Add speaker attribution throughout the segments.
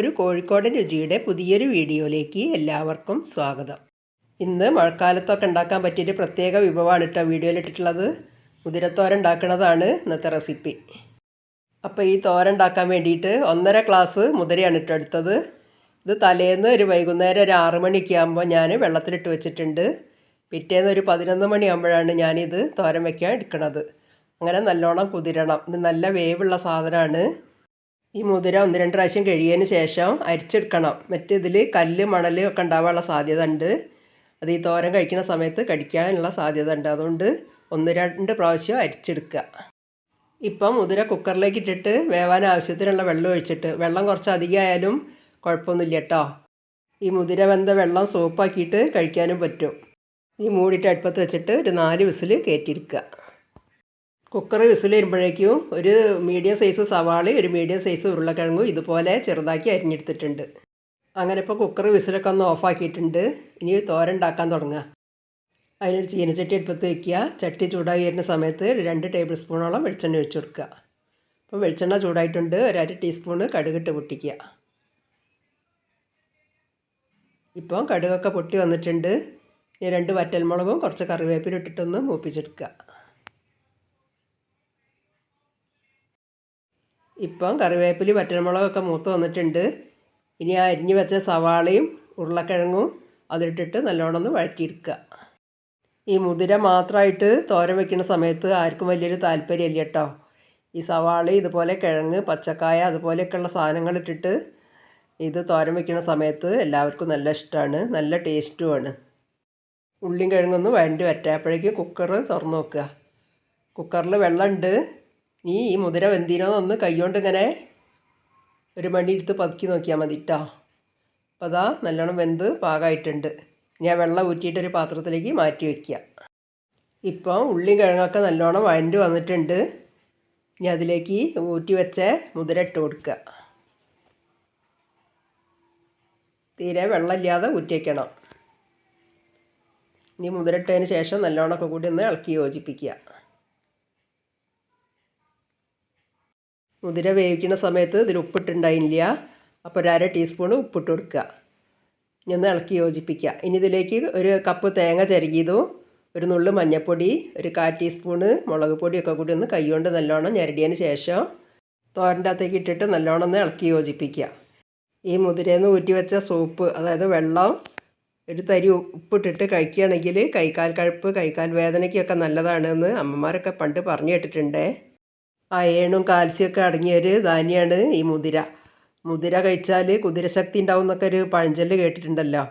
Speaker 1: ഒരു കോഴിക്കോടൻ രുചിയുടെ പുതിയൊരു വീഡിയോയിലേക്ക് എല്ലാവർക്കും സ്വാഗതം ഇന്ന് മഴക്കാലത്തൊക്കെ ഉണ്ടാക്കാൻ പറ്റിയൊരു പ്രത്യേക വിഭവമാണ് കേട്ടോ വീഡിയോയിൽ ഇട്ടിട്ടുള്ളത് മുതിരത്തോരൻ ഉണ്ടാക്കുന്നതാണ് ഇന്നത്തെ റെസിപ്പി അപ്പോൾ ഈ തോരൻ ഉണ്ടാക്കാൻ വേണ്ടിയിട്ട് ഒന്നര ഗ്ലാസ് മുതിരയാണ് ഇട്ട് എടുത്തത് ഇത് തലേന്ന് ഒരു വൈകുന്നേരം ഒരു ആറു മണിയൊക്കെ ആകുമ്പോൾ ഞാൻ വെള്ളത്തിലിട്ട് വെച്ചിട്ടുണ്ട് പിറ്റേന്ന് ഒരു പതിനൊന്ന് മണിയാകുമ്പോഴാണ് ഞാനിത് തോരൻ വയ്ക്കാൻ എടുക്കുന്നത് അങ്ങനെ നല്ലോണം കുതിരണം ഇത് നല്ല വേവുള്ള സാധനമാണ് ഈ മുതിര ഒന്ന് രണ്ട് പ്രാവശ്യം കഴിയതിന് ശേഷം അരിച്ചെടുക്കണം മറ്റിതിൽ കല്ല് മണൽ ഒക്കെ ഉണ്ടാവാനുള്ള സാധ്യത ഉണ്ട് അത് ഈ തോരൻ കഴിക്കുന്ന സമയത്ത് കടിക്കാനുള്ള സാധ്യത ഉണ്ട് അതുകൊണ്ട് ഒന്ന് രണ്ട് പ്രാവശ്യം അരിച്ചെടുക്കുക ഇപ്പം മുതിര കുക്കറിലേക്ക് ഇട്ടിട്ട് വേവാൻ ആവശ്യത്തിനുള്ള വെള്ളം ഒഴിച്ചിട്ട് വെള്ളം കുറച്ച് അധികമായാലും കുഴപ്പമൊന്നുമില്ല കേട്ടോ ഈ മുതിര വെന്ത വെള്ളം സോപ്പാക്കിയിട്ട് കഴിക്കാനും പറ്റും ഈ മൂടിയിട്ട് അടുപ്പത്ത് വെച്ചിട്ട് ഒരു നാല് വിസിൽ കയറ്റിയെടുക്കുക കുക്കർ വിസിൽ വരുമ്പോഴേക്കും ഒരു മീഡിയം സൈസ് സവാള ഒരു മീഡിയം സൈസ് ഉരുളക്കിഴങ്ങും ഇതുപോലെ ചെറുതാക്കി അരിഞ്ഞെടുത്തിട്ടുണ്ട് അങ്ങനെ ഇപ്പോൾ കുക്കർ വിസിലൊക്കെ ഒന്ന് ഓഫാക്കിയിട്ടുണ്ട് ഇനി തോരൻ ഉണ്ടാക്കാൻ തുടങ്ങുക അതിനൊരു ചീനച്ചട്ടി എടുപ്പത്ത് വയ്ക്കുക ചട്ടി ചൂടായി വരുന്ന സമയത്ത് രണ്ട് ടേബിൾ സ്പൂണോളം വെളിച്ചെണ്ണ ഒഴിച്ചു കൊടുക്കുക അപ്പോൾ വെളിച്ചെണ്ണ ചൂടായിട്ടുണ്ട് ഒരര അര ടീസ്പൂണ് കടുകിട്ട് പൊട്ടിക്കുക ഇപ്പോൾ കടുകൊക്കെ പൊട്ടി വന്നിട്ടുണ്ട് ഇനി രണ്ട് വറ്റൽമുളകും കുറച്ച് കറിവേപ്പിലിട്ടിട്ടൊന്ന് മൂപ്പിച്ചെടുക്കുക ഇപ്പം കറിവേപ്പിലി വറ്റൽമുളകൊക്കെ മൂത്ത് വന്നിട്ടുണ്ട് ഇനി ആ അരിഞ്ഞു വെച്ച സവാളയും ഉരുളക്കിഴങ്ങും അതിട്ടിട്ട് നല്ലോണം ഒന്ന് വഴറ്റിയെടുക്കുക ഈ മുതിര മാത്രമായിട്ട് തോരൻ വെക്കുന്ന സമയത്ത് ആർക്കും വലിയൊരു താല്പര്യമില്ല കേട്ടോ ഈ സവാള ഇതുപോലെ കിഴങ്ങ് പച്ചക്കായ അതുപോലെയൊക്കെയുള്ള സാധനങ്ങൾ ഇട്ടിട്ട് ഇത് തോരൻ വെക്കുന്ന സമയത്ത് എല്ലാവർക്കും നല്ല ഇഷ്ടമാണ് നല്ല ടേസ്റ്റുമാണ് ഉള്ളിയും കിഴങ്ങൊന്ന് വഴണ്ടി അപ്പോഴേക്കും കുക്കർ തുറന്നു നോക്കുക കുക്കറിൽ വെള്ളമുണ്ട് നീ ഈ മുതിര വെന്തിനോന്നൊന്ന് കൈകൊണ്ട് ഇങ്ങനെ ഒരു മണി എടുത്ത് പതുക്കി നോക്കിയാൽ മതി കേട്ടോ അപ്പോൾ അതാ നല്ലോണം വെന്ത് പാകമായിട്ടുണ്ട് ഞാൻ വെള്ളം ഊറ്റിയിട്ടൊരു പാത്രത്തിലേക്ക് മാറ്റി വയ്ക്കുക ഇപ്പോൾ ഉള്ളി കിഴങ്ങൊക്കെ നല്ലോണം വഴണ്ട് വന്നിട്ടുണ്ട് ഇനി അതിലേക്ക് ഊറ്റി വെച്ച മുതിര ഇട്ട് കൊടുക്കുക തീരെ വെള്ളമില്ലാതെ ഊറ്റി വയ്ക്കണം ഇനി മുതിരട്ടതിന് ശേഷം നല്ലോണമൊക്കെ കൂടി ഒന്ന് ഇളക്കി യോജിപ്പിക്കുക മുതിര വേവിക്കുന്ന സമയത്ത് ഇതിൽ ഉപ്പിട്ടുണ്ടായില്ല അപ്പോൾ ഒരര ടീസ്പൂൺ ഉപ്പിട്ട് കൊടുക്കുക ഇനി ഒന്ന് ഇളക്കി യോജിപ്പിക്കുക ഇനി ഇതിലേക്ക് ഒരു കപ്പ് തേങ്ങ ചരുകിയതും ഒരു നുള്ളു മഞ്ഞൾപ്പൊടി ഒരു കാൽ ടീസ്പൂണ് മുളക് പൊടിയൊക്കെ കൂടി ഒന്ന് കൈകൊണ്ട് നല്ലോണം ഞരടിയതിന് ശേഷം തോരൻ്റെ അകത്തേക്ക് ഇട്ടിട്ട് നല്ലോണം ഒന്ന് ഇളക്കി യോജിപ്പിക്കുക ഈ മുതിരേന്ന് ഊറ്റി വെച്ച സൂപ്പ് അതായത് വെള്ളം ഒരു തരി ഉപ്പിട്ടിട്ട് കഴിക്കുകയാണെങ്കിൽ കൈക്കാൽ കഴുപ്പ് കൈക്കാൽ വേദനയ്ക്കൊക്കെ നല്ലതാണെന്ന് അമ്മമാരൊക്കെ പണ്ട് പറഞ്ഞു കേട്ടിട്ടുണ്ടേ കാൽസ്യം ഒക്കെ അടങ്ങിയ ഒരു ധാന്യമാണ് ഈ മുതിര മുതിര കഴിച്ചാൽ കുതിരശക്തി ഉണ്ടാവും എന്നൊക്കെ ഒരു പഴഞ്ചൽ കേട്ടിട്ടുണ്ടല്ലോ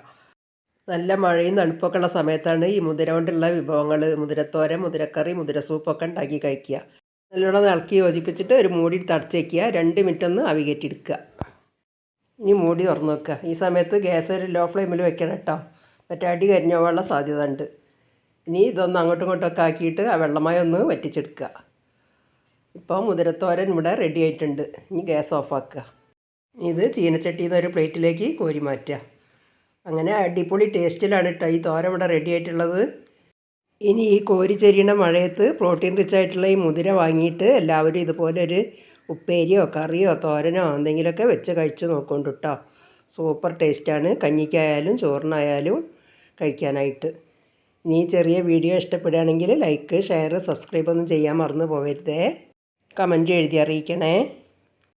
Speaker 1: നല്ല മഴയും തണുപ്പൊക്കെ ഉള്ള സമയത്താണ് ഈ മുതിര കൊണ്ടുള്ള വിഭവങ്ങൾ മുതിരത്തോരൻ മുതിരക്കറി മുതിര സൂപ്പൊക്കെ ഉണ്ടാക്കി കഴിക്കുക നല്ലോണം ഇളക്കി യോജിപ്പിച്ചിട്ട് ഒരു മൂടി തടച്ച് വയ്ക്കുക രണ്ട് മിനിറ്റ് ഒന്ന് അവികേറ്റിയെടുക്കുക ഇനി മൂടി തുറന്ന് വെക്കുക ഈ സമയത്ത് ഗ്യാസ് ഒരു ലോ ഫ്ലെയിമിൽ വെക്കണം കേട്ടോ മറ്റേ അടി പോകാനുള്ള സാധ്യത ഉണ്ട് ഇനി ഇതൊന്ന് അങ്ങോട്ടും ഇങ്ങോട്ടും ഒക്കെ ആക്കിയിട്ട് ആ വെള്ളമായി ഒന്ന് വറ്റിച്ചെടുക്കുക ഇപ്പോൾ മുതിരത്തോരൻ ഇവിടെ റെഡി ആയിട്ടുണ്ട് ഇനി ഗ്യാസ് ഓഫാക്കുക ഇത് ചീനച്ചട്ടിയിൽ നിന്ന് ഒരു പ്ലേറ്റിലേക്ക് കോരി മാറ്റുക അങ്ങനെ അടിപൊളി ടേസ്റ്റിലാണ് കേട്ടോ ഈ തോരം ഇവിടെ റെഡി ആയിട്ടുള്ളത് ഇനി ഈ കോരി ചെരിയണ മഴയത്ത് പ്രോട്ടീൻ റിച്ച് ആയിട്ടുള്ള ഈ മുതിര വാങ്ങിയിട്ട് എല്ലാവരും ഇതുപോലെ ഒരു ഉപ്പേരിയോ കറിയോ തോരനോ എന്തെങ്കിലുമൊക്കെ വെച്ച് കഴിച്ച് നോക്കുന്നുണ്ട് കേട്ടോ സൂപ്പർ ടേസ്റ്റാണ് കഞ്ഞിക്കായാലും ചോറിനായാലും കഴിക്കാനായിട്ട് ഇനി ചെറിയ വീഡിയോ ഇഷ്ടപ്പെടുകയാണെങ്കിൽ ലൈക്ക് ഷെയർ സബ്സ്ക്രൈബ് ഒന്നും ചെയ്യാൻ മറന്നു പോകരുതേ കമൻറ്റ് എഴുതി അറിയിക്കണേ